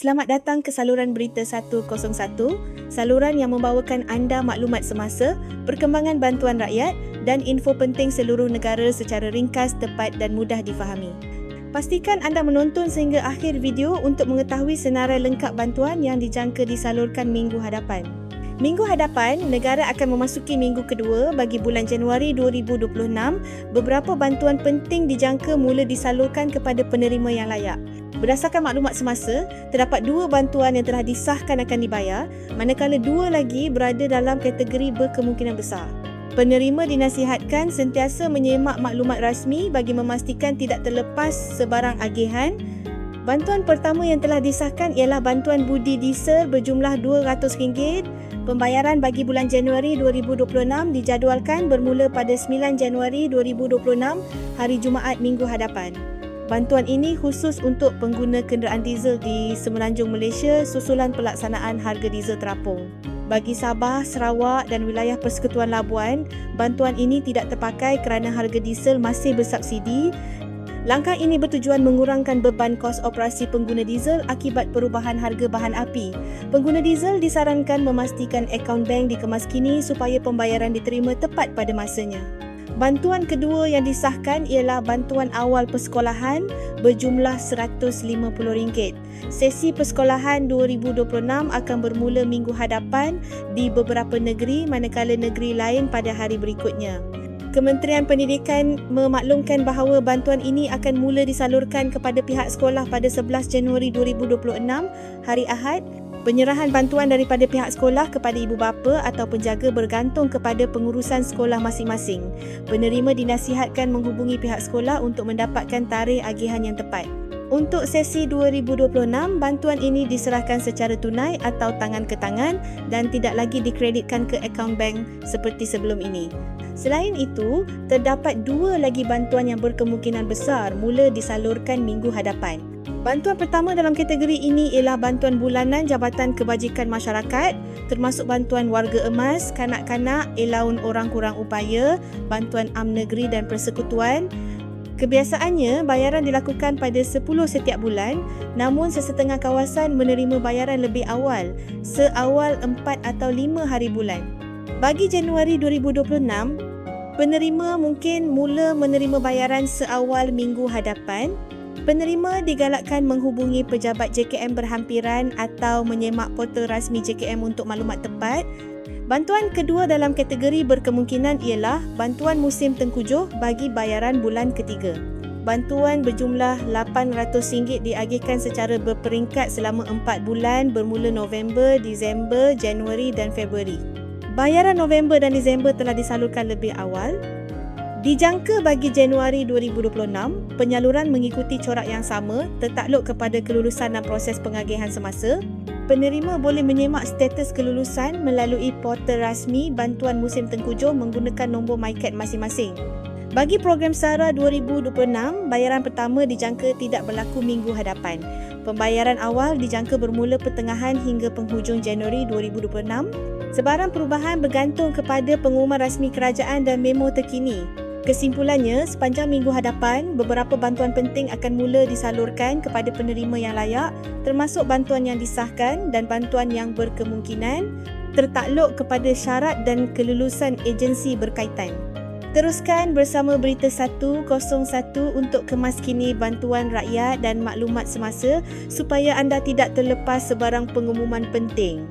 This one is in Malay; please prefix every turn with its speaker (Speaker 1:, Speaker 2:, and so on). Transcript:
Speaker 1: Selamat datang ke saluran Berita 101, saluran yang membawakan anda maklumat semasa, perkembangan bantuan rakyat dan info penting seluruh negara secara ringkas, tepat dan mudah difahami. Pastikan anda menonton sehingga akhir video untuk mengetahui senarai lengkap bantuan yang dijangka disalurkan minggu hadapan. Minggu hadapan, negara akan memasuki minggu kedua bagi bulan Januari 2026. Beberapa bantuan penting dijangka mula disalurkan kepada penerima yang layak. Berdasarkan maklumat semasa, terdapat dua bantuan yang telah disahkan akan dibayar, manakala dua lagi berada dalam kategori berkemungkinan besar. Penerima dinasihatkan sentiasa menyemak maklumat rasmi bagi memastikan tidak terlepas sebarang agihan Bantuan pertama yang telah disahkan ialah bantuan budi diesel berjumlah RM200. Pembayaran bagi bulan Januari 2026 dijadualkan bermula pada 9 Januari 2026 hari Jumaat minggu hadapan. Bantuan ini khusus untuk pengguna kenderaan diesel di Semenanjung Malaysia susulan pelaksanaan harga diesel terapung. Bagi Sabah, Sarawak dan wilayah Persekutuan Labuan, bantuan ini tidak terpakai kerana harga diesel masih bersubsidi Langkah ini bertujuan mengurangkan beban kos operasi pengguna diesel akibat perubahan harga bahan api. Pengguna diesel disarankan memastikan akaun bank dikemas kini supaya pembayaran diterima tepat pada masanya. Bantuan kedua yang disahkan ialah bantuan awal persekolahan berjumlah RM150. Sesi persekolahan 2026 akan bermula minggu hadapan di beberapa negeri manakala negeri lain pada hari berikutnya. Kementerian Pendidikan memaklumkan bahawa bantuan ini akan mula disalurkan kepada pihak sekolah pada 11 Januari 2026 hari Ahad. Penyerahan bantuan daripada pihak sekolah kepada ibu bapa atau penjaga bergantung kepada pengurusan sekolah masing-masing. Penerima dinasihatkan menghubungi pihak sekolah untuk mendapatkan tarikh agihan yang tepat. Untuk sesi 2026, bantuan ini diserahkan secara tunai atau tangan ke tangan dan tidak lagi dikreditkan ke akaun bank seperti sebelum ini. Selain itu, terdapat dua lagi bantuan yang berkemungkinan besar mula disalurkan minggu hadapan. Bantuan pertama dalam kategori ini ialah bantuan bulanan Jabatan Kebajikan Masyarakat termasuk bantuan warga emas, kanak-kanak, elaun orang kurang upaya, bantuan am negeri dan persekutuan. Kebiasaannya, bayaran dilakukan pada 10 setiap bulan namun sesetengah kawasan menerima bayaran lebih awal, seawal 4 atau 5 hari bulan. Bagi Januari 2026, Penerima mungkin mula menerima bayaran seawal minggu hadapan. Penerima digalakkan menghubungi pejabat JKM berhampiran atau menyemak portal rasmi JKM untuk maklumat tepat. Bantuan kedua dalam kategori berkemungkinan ialah bantuan musim tengkujuh bagi bayaran bulan ketiga. Bantuan berjumlah RM800 diagihkan secara berperingkat selama 4 bulan bermula November, Disember, Januari dan Februari. Bayaran November dan Disember telah disalurkan lebih awal. Dijangka bagi Januari 2026, penyaluran mengikuti corak yang sama tertakluk kepada kelulusan dan proses pengagihan semasa. Penerima boleh menyemak status kelulusan melalui portal rasmi bantuan musim tengkujuh menggunakan nombor MyCat masing-masing. Bagi program SARA 2026, bayaran pertama dijangka tidak berlaku minggu hadapan. Pembayaran awal dijangka bermula pertengahan hingga penghujung Januari 2026 Sebarang perubahan bergantung kepada pengumuman rasmi kerajaan dan memo terkini. Kesimpulannya, sepanjang minggu hadapan, beberapa bantuan penting akan mula disalurkan kepada penerima yang layak termasuk bantuan yang disahkan dan bantuan yang berkemungkinan tertakluk kepada syarat dan kelulusan agensi berkaitan. Teruskan bersama Berita 101 untuk kemaskini bantuan rakyat dan maklumat semasa supaya anda tidak terlepas sebarang pengumuman penting.